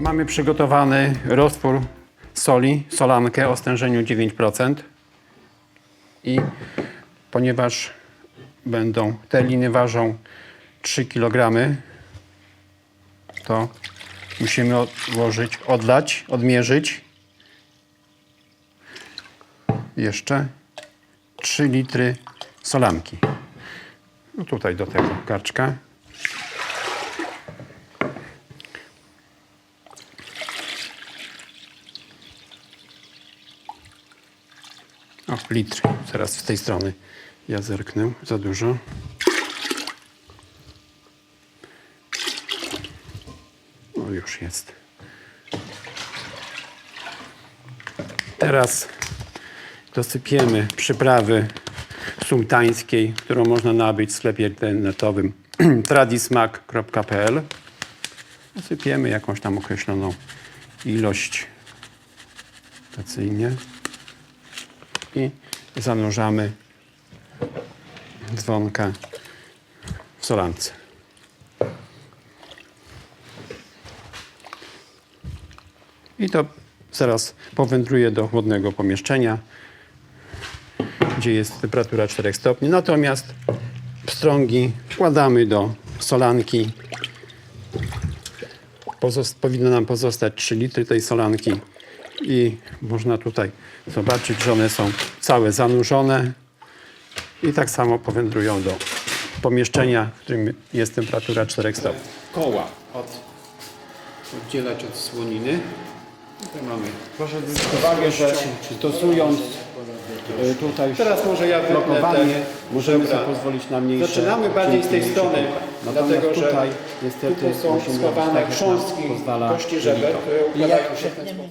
Mamy przygotowany roztwór soli, solankę o stężeniu 9%. I ponieważ będą, te liny ważą 3 kg, to musimy odłożyć, odlać, odmierzyć jeszcze 3 litry solanki. No tutaj do tego garczka. O, litr. Teraz z tej strony ja zerknę. Za dużo. O, już jest. Teraz dosypiemy przyprawy sułtańskiej, którą można nabyć w sklepie internetowym tradismak.pl. Dosypiemy jakąś tam określoną ilość stacyjnie i zanurzamy dzwonka w solance. I to zaraz powędruje do chłodnego pomieszczenia, gdzie jest temperatura 4 stopni. Natomiast pstrągi wkładamy do solanki. Pozos- powinno nam pozostać 3 litry tej solanki i można tutaj zobaczyć, że one są całe zanurzone i tak samo powędrują do pomieszczenia, w którym jest temperatura 4 stopni. Koła od, oddzielać od słoniny. Tutaj mamy. Proszę zwrócić uwagę, że stosując e, tutaj Teraz może ja blokowanie, te- możemy Dobra. sobie pozwolić na mniejsze. Zaczynamy bardziej z tej strony. Natomiast dlatego że tutaj niestety tutaj są schowane tak, chrząstki kości żeber, lito. które układają się w ten sposób.